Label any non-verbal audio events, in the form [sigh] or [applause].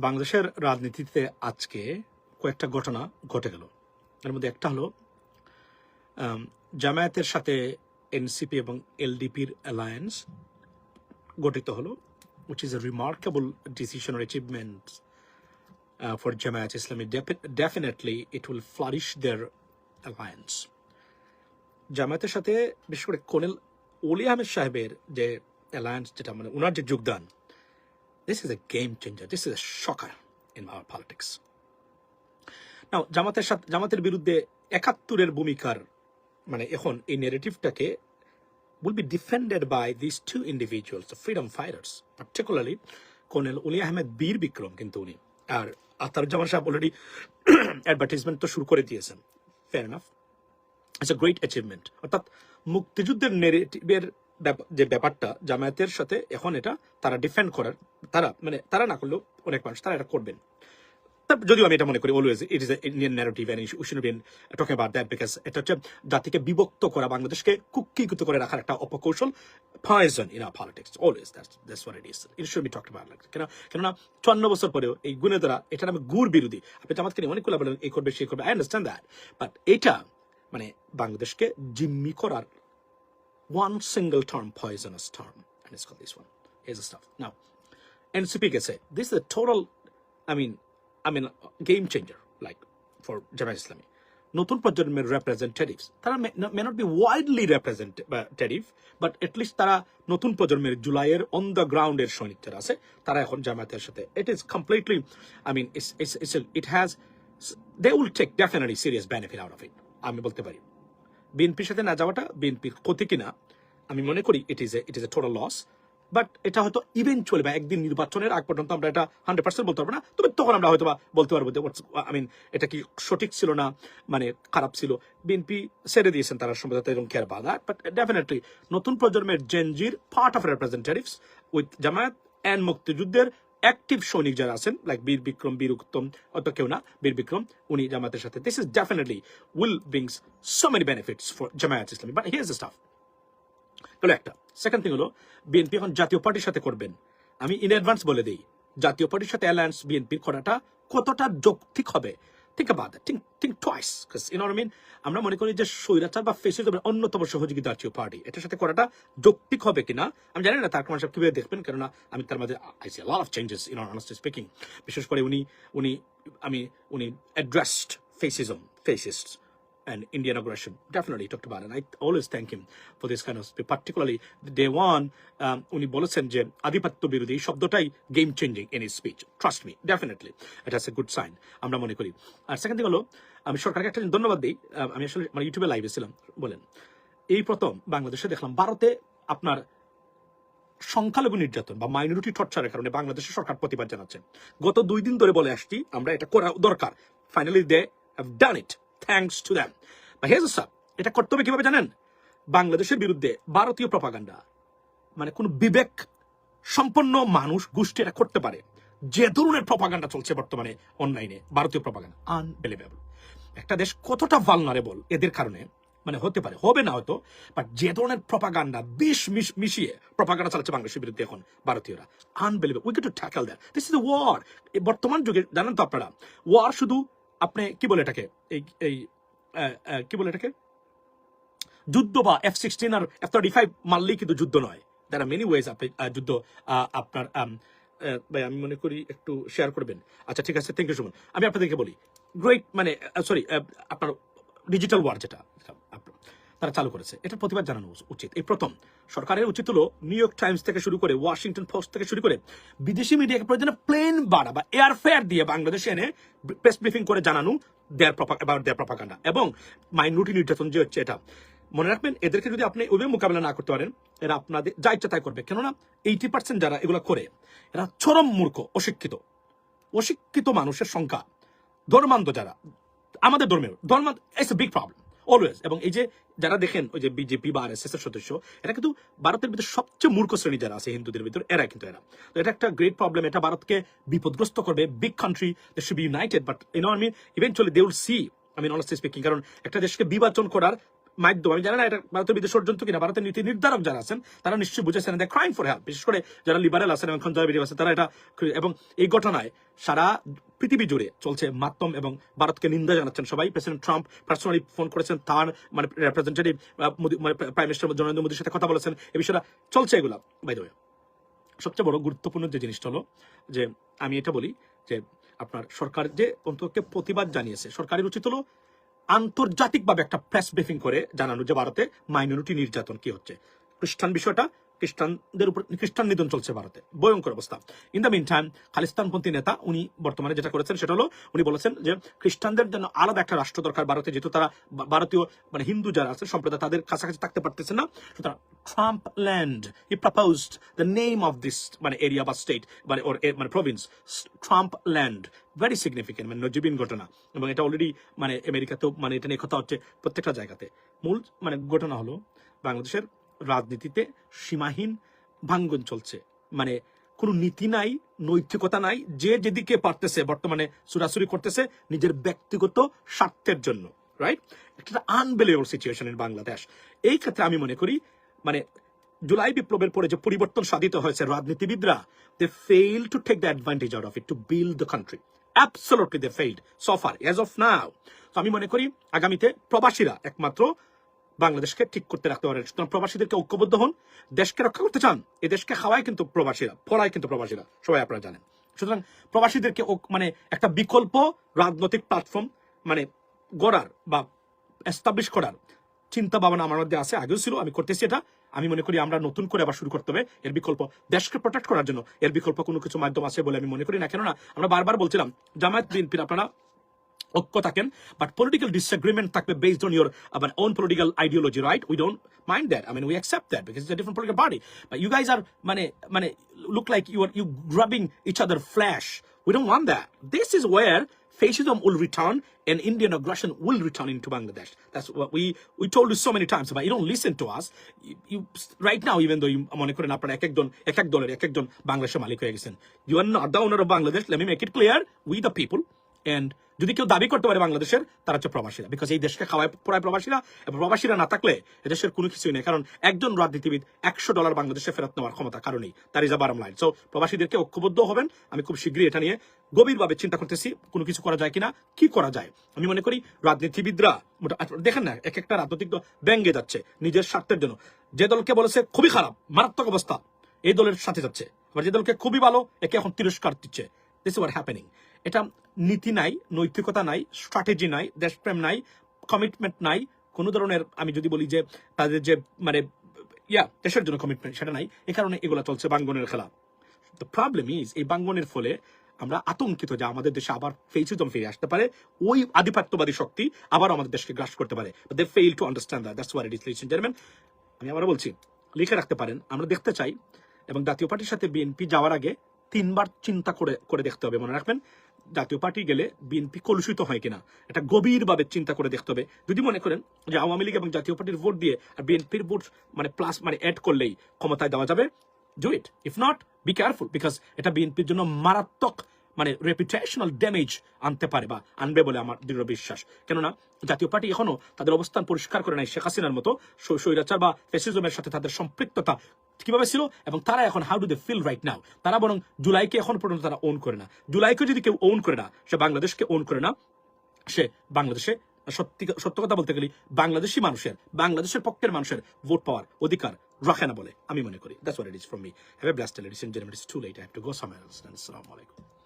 বাংলাদেশের রাজনীতিতে আজকে কয়েকটা ঘটনা ঘটে গেল। এর মধ্যে একটা হলো জামায়াতের সাথে এনসিপি এবং এলডিপির অ্যালায়েন্স গঠিত হলো which is a remarkable decision or achievement uh, for Jamaat definitely it definitely, it there alliance জামায়াতের সাথে বিশেষ করে কোনেল ওলি আহমেদ সাহেবের যে অ্যালায়েন্স যেটা মানে ওনার যে যোগদান this is a game changer this is a shocker in our politics now জামাতের সাথে জামাতের বিরুদ্ধে একাত্তরের ভূমিকার মানে এখন এই নেগেটিভটাকে will be defended by these two individuals, the freedom fighters, particularly Colonel Uli Ahmed বীর বিক্রম কিন্তু উনি। আর আতার জামান সাহেব অলরেডি অ্যাডভার্টাইজমেন্ট [clears throat] তো শুরু করে দিয়েছেন। Fair enough it's a great achievement অর্থাৎ মুক্তিযুদ্ধের নেগেটিভের যে ব্যাপারটা, জামায়াতের সাথে এখন এটা তারা ডিফেন্ড করার, তারা মানে তারা না করলেও অনেক মানুষ তারা এটা করবেন। যদিও আমি এটা মনে করি always it is Indian narrative and we should been talking about that because এটা হচ্ছে জাতিকে বিভক্ত করা, বাংলাদেশকে কুক্ষিগত করে রাখার একটা অপকৌশল poison in our politics always that's that's what it is it should be talked about like কেন, কেননা চুয়ান্ন বছর পরেও এই গুণে দ্বারা এটা আমি গুর বিরোধী, আপনি জামাতকে নিয়ে অনেকগুলো বলেন, এই করবে সেই করবে আই আন্ডারস্ট্যান্ড দ্যাট বাট এটা মানে বাংলাদেশকে জিম্মি করার one single term poisonous term and it's called this one here's the stuff now NCP gets it. This is a total, I mean, I mean, game changer, like for Jamaat Islami. নতুন প্রজন্মের representatives তারা may not be widely representative but at least তারা নতুন প্রজন্মের জুলাইয়ের on the গ্রাউন্ডের সৈনিক যারা আছে তারা এখন জামায়াতের সাথে it is completely I mean it has they will take definitely serious benefit out of it আমি বলতে পারি বিএনপির সাথে না যাওয়াটা বিএনপির ক্ষতি কিনা, আমি মনে করি it is it is a total loss but এটা হয়তো ইভেন্চুয়ালি বা একদিন নির্বাচনের আগ পর্যন্ত আমরা এটা হান্ড্রেড পার্সেন্ট বলতে পারব না, তবে তখন আমরা হয়তো বা বলতে পারব যে আই মিন এটা কি সঠিক ছিল না মানে খারাপ ছিল। বিএনপি ছেড়ে দিয়েছেন তারা সম্ভবত এবং কেয়ার বা বাট ডেফিনেটলি নতুন প্রজন্মের জেনজির part of representatives with Jamaat and মুক্তিযুদ্ধের অ্যাক্টিভ সৈনিক যারা আছেন লাইক বীর বিক্রম, বীর উত্তম অত কেউ না, বীর বিক্রম, উনি জামাতের সাথে। This is definitely will brings so many benefits for Jamaat Islami but here staff হলো একটা। সেকেন্ড থিং হলো বিএনপি এখন জাতীয় পার্টির সাথে করবেন। আমি ইন অ্যাডভান্স বলে দিই, জাতীয় পার্টির সাথে অ্যালায়েন্স বিএনপি করাটা কতটা যৌক্তিক হবে? ঠিক about that. Think, think twice. Because, you know what I mean? আমরা মনে করি যে স্বৈরাচার বা ফেসিজমের অন্যতম সহযোগী জাতীয় পার্টি এটার সাথে করাটা যৌক্তিক হবে কিনা আমি জানি না তার মানুষ কীভাবে দেখবেন কেননা আমি তার মাঝে I see lot of changes in honestly speaking বিশেষ করে উনি উনি আমি উনি addressed fascism fascist and Indian aggression. Definitely talked about it. And I always thank him for this kind of speech. Particularly day one, um, উনি বলেছেন যে আধিপত্য বিরোধী শব্দটাই game changing in is speech trust me definitely এটা a good sign আমরা মনে করি আর সেকেন্ড থিং হলো আমি সরকারকে একটা ধন্যবাদ দিই আমি আসলে মানে ইউটিউবে লাইভে ছিলাম বলেন এই প্রথম বাংলাদেশে দেখলাম ভারতে আপনার সংখ্যালঘু নির্যাতন বা মাইনরিটি টর্চারের কারণে বাংলাদেশের সরকার প্রতিবাদ জানাচ্ছে গত দুই দিন ধরে বলে আসছি আমরা এটা করা দরকার finally they have done it thanks to them বা হেজ স্যার এটা করতে হবে কীভাবে জানেন? বাংলাদেশের বিরুদ্ধে ভারতীয় প্রপাগান্ডা মানে কোন বিবেক সম্পন্ন মানুষ গোষ্ঠী এটা করতে পারে। যে ধরনের প্রপাগান্ডা চলছে বর্তমানে অনলাইনে ভারতীয় প্রপাগান্ডা আনবিলিভেবল একটা দেশ কতটা ভালনারেবল এদের কারণে মানে হতে পারে, হবে না হয়তো বাট যে ধরনের প্রপাগান্ডা বিষ মিশ- মিশিয়ে প্রপাগান্ডা চালাচ্ছে বাংলাদেশের বিরুদ্ধে এখন ভারতীয়রা unbelievable we to tackle that this is war বর্তমান যুগে, জানেন তো আপনারা ওয়ার শুধু আপনি কি বলে এটাকে? এই এই কি বলে এটাকে? যুদ্ধ বা এফ সিক্সটিন আর এফ থার্টি ফাইভ মারলেই কিন্তু যুদ্ধ নয়। দ্যার আর মেনি ওয়েজ আপনি যুদ্ধ আপনার ভাই, আমি মনে করি একটু শেয়ার করবেন। আচ্ছা ঠিক আছে থ্যাংক ইউ সুমন। আমি আপনাদেরকে বলি গ্রেট মানে সরি আপনার ডিজিটাল ওয়ার যেটা তারা চালু করেছে। এটা প্রতিবাদ জানানো উচিত। এই প্রথম। সরকারের উচিত হলো নিউ ইয়র্ক টাইমস থেকে শুরু করে ওয়াশিংটন পোস্ট থেকে শুরু করে বিদেশি মিডিয়াকে প্রয়োজনে প্লেন ভাড়া বা এয়ারফেয়ার দিয়ে বাংলাদেশে এনে প্রেস ব্রিফিং করে জানানো দেয়ার অ্যাবাউট দেয়ার প্রপাগান্ডা এবং মাইনরিটি নির্যাতন যে হচ্ছে এটা। মনে রাখবেন, এদেরকে যদি আপনি ওইভাবে মোকাবেলা না করতে পারেন, এরা আপনাদের যা ইচ্ছা তাই করবে। কেননা এইটি পার্সেন্ট যারা এগুলো করে, এরা চরম মূর্খ, অশিক্ষিত। অশিক্ষিত মানুষের সংখ্যা। ধর্মান্ধ যারা। আমাদের ধর্মের ধর্মান্ত it's a big problem always এবং এই যে যারা দেখেন, ওই যে বিজেপি বা আর এস এর সদস্য, এরা কিন্তু ভারতের ভিতরে সবচেয়ে মূর্খ শ্রেণি যারা আছে, হিন্দুদের ভিতরে, এরা কিন্তু এরা। তো এটা একটা গ্রেট প্রবলেম এটা ভারতকে বিপদগ্রস্ত করবে big country they should be united but you know I mean eventually they will see আমি অনেস্টলি স্পিকিং কারণ একটা দেশকে বিভাজন করার মাধ্যম, আমি জানি না এটা ভারতের বিদেশ ষড়যন্ত্র কিনা, ভারতের নীতি নির্ধারক যারা আছেন, তারা নিশ্চয়ই বুঝেছেন দ্য ক্রাইম ফর হেল্প বিশেষ করে যারা লিবারেল আছেন এবং কনজারভেটিভ আছেন তারা এটা এবং এই ঘটনায় সারা পৃথিবী জুড়ে চলছে মাধ্যম এবং ভারতকে নিন্দা জানাচ্ছেন সবাই। প্রেসিডেন্ট ট্রাম্প পার্সোনালি ফোন করেছেন, তার মানে রেপ্রেজেন্টেটিভ প্রাইম মিনিস্টার নরেন্দ্র মোদীর সাথে কথা বলেছেন এই বিষয়টা চলছে এগুলা বাই দ্য সবচেয়ে বড় গুরুত্বপূর্ণ যে জিনিসটা হলো যে আমি এটা বলি যে আপনার সরকার যে অন্তকে প্রতিবাদ জানিয়েছে, সরকারের উচিত হলো আন্তর্জাতিকভাবে একটা প্রেস ব্রিফিং করে জানানো যে ভারতে মাইনরিটি নির্যাতন কি হচ্ছে। খ্রিস্টান বিষয়টা, খ্রিস্টানদের উপর, খ্রিস্টান নিধন চলছে ভারতে। ভয়ঙ্কর অবস্থা। ইন দ্য মিন টাইম খালিস্তানপন্থী নেতা, উনি বর্তমানে যেটা করেছেন সেটা হলো, উনি বলেছেন যে খ্রিস্টানদের জন্য আলাদা একটা রাষ্ট্র দরকার ভারতে, যেহেতু তারা ভারতীয় মানে হিন্দু যারা আছে, সম্প্রদায় তাদের কাছাকাছি থাকতে পারতেছে না। সুতরাং Trump land E proposed the name of this মানে এরিয়া বা স্টেট মানে ওর মানে province Trump land very significant মানে নজিবিন ঘটনা। এবং এটা অলরেডি মানে আমেরিকাতেও মানে এটা নিয়ে কথা হচ্ছে প্রত্যেকটা জায়গাতে। মূল মানে ঘটনা হলো, বাংলাদেশের রাজনীতিতে সীমাহীন ভাঙ্গন চলছে। মানে কোনো নীতি নাই, নৈতিকতা নাই, যে যেদিকে পারতেছে, বর্তমানে সুরাসুরি করতেছে নিজের ব্যক্তিগত স্বার্থের জন্য রাইট একটা আনবিলিভেবল সিচুয়েশন ইন বাংলাদেশ এই ক্ষেত্রে আমি মনে করি মানে জুলাই বিপ্লবের পরে যে পরিবর্তন সাধিত হয়েছে রাজনীতিবিদরা they fail to take the advantage out of it to build the country absolutely they failed so far as of now তো আমি মনে করি আগামীতে প্রবাসীরা একমাত্র বাংলাদেশকে ঠিক করতে রাখতে পারেন সুতরাং প্রবাসীদেরকে ঐক্যবদ্ধ হন, দেশকে রক্ষা করতে চান, এ দেশকে খাওয়ায় কিন্তু প্রবাসীরা ফলায় কিন্তু প্রবাসীরা, সবাই আপনারা জানেন। সুতরাং প্রবাসীদেরকে মানে একটা বিকল্প রাজনৈতিক প্ল্যাটফর্ম মানে গড়ার বা এস্টাবলিশ করার চিন্তা ভাবনা আমার মধ্যে আছে, আগেও ছিল, আমি করতেছি এটা। আমি মনে করি আমরা নতুন করে আবার শুরু করতে হবে এর বিকল্প দেশকে প্রোটেক্ট করার জন্য। এর বিকল্প কোনো কিছু মাধ্যম আছে বলে আমি মনে করি না। কেননা আমরা বারবার বলছিলাম, জামায়াত বিএনপির আপনারা ঐক্য থাকেন বাট পলিটিক্যাল ডিসএগ্রিমেন্ট থাকবে বেসড অন ইউর আবার own political ideology right we don't mind that I mean we accept that because different political party you guys are মানে মানে look like you are you grabbing each other flash We don't want that this is war fascism will return and Indian aggression will return into Bangladesh. That's what we we told you so many times, but you don't listen to us. You, you right now, even though you মনে করেন আপনারা এক একজন এক এক দলের এক একজন বাংলাদেশের মালিক হয়ে গেছেন you are not the owner of Bangladesh let me make it clear we the people And যদি কেউ দাবি করতে পারে বাংলাদেশের, তারা হচ্ছে প্রবাসীরা। বিকজ এই দেশকে খাওয়ায় পড়ায় প্রবাসীরা, এবং প্রবাসীরা না থাকলে এদেশের কোনো কিছুই নেই। কারণ একজন রাজনীতিবিদ একশো ডলার বাংলাদেশে ফেরত নেওয়ার ক্ষমতা কারণেই তার is a bottom line so প্রবাসীদেরকে ঐক্যবদ্ধ হবেন। আমি খুব শীঘ্রই এটা নিয়ে গভীরভাবে চিন্তা করতেছি, কোনো কিছু করা যায় কিনা, কি করা যায়। আমি মনে করি রাজনীতিবিদরা দেখেন না, এক একটা রাজনৈতিক দল ব্যঙ্গে যাচ্ছে নিজের স্বার্থের জন্য। যে দলকে বলেছে খুবই খারাপ, মারাত্মক অবস্থা, এই দলের সাথে যাচ্ছে। আবার যে দলকে খুবই ভালো, একে এখন তিরস্কার দিচ্ছে। দিস ওয়ার হ্যাপেনিং এটা নীতি নাই, নৈতিকতা নাই স্ট্র্যাটেজি নাই, দেশপ্রেম নাই কমিটমেন্ট নাই। কোনো ধরনের আমি যদি বলি যে তাদের যে মানে ইয়া, দেশের জন্য কমিটমেন্ট সেটা নাই। এ কারণে এগুলা চলছে বাঙ্গনের খেলা। দ্য প্রবলেম ইজ এই বাঙ্গনের ফলে আমরা আতঙ্কিত যে আমাদের দেশে আবার ফেসিজম ফিরে আসতে পারে। ওই আধিপত্যবাদী শক্তি আবার আমাদের দেশকে গ্রাস করতে পারে। They fail to understand that that's war it is listen আমি আবার বলছি, লিখে রাখতে পারেন। আমরা দেখতে চাই এবং জাতীয় পার্টির সাথে বিএনপি যাওয়ার আগে তিনবার চিন্তা করে করে দেখতে হবে। মনে রাখবেন জাতীয় পার্টি গেলে বিএনপি কলুষিত হয় কিনা, এটা গভীরভাবে চিন্তা করে দেখতে হবে। যদি মনে করেন যে আওয়ামী লীগ এবং জাতীয় পার্টির ভোট দিয়ে আর বিএনপির ভোট মানে প্লাস মানে অ্যাড করলেই ক্ষমতায় দেওয়া যাবে do it if not be careful because এটা বিএনপির জন্য মারাত্মক মানে রেপুটেশনাল ড্যামেজ আনতে পারে বা আনবে বলে আমার দৃঢ় বিশ্বাস। কেননা জাতীয় পার্টি এখনও তাদের অবস্থান পরিষ্কার করে নাই শেখ হাসিনার মতো স্বৈরাচার বা ফেসিজমের সাথে তাদের সম্পৃক্ততা কীভাবে ছিল এবং তারা এখন how do they feel right now তারা বরং জুলাইকে এখন পর্যন্ত তারা ওন করে না। জুলাইকে যদি কেউ ওন করে না, সে বাংলাদেশকে ওন করে না, সে বাংলাদেশে সত্যি সত্য কথা বলতে গেলে বাংলাদেশি মানুষের, বাংলাদেশের পক্ষের মানুষের ভোট পাওয়ার অধিকার রাখে না বলে আমি মনে করি। That's what it is from me have a blast ladies and to late I have to go somewhere else আসসালামু আলাইকুম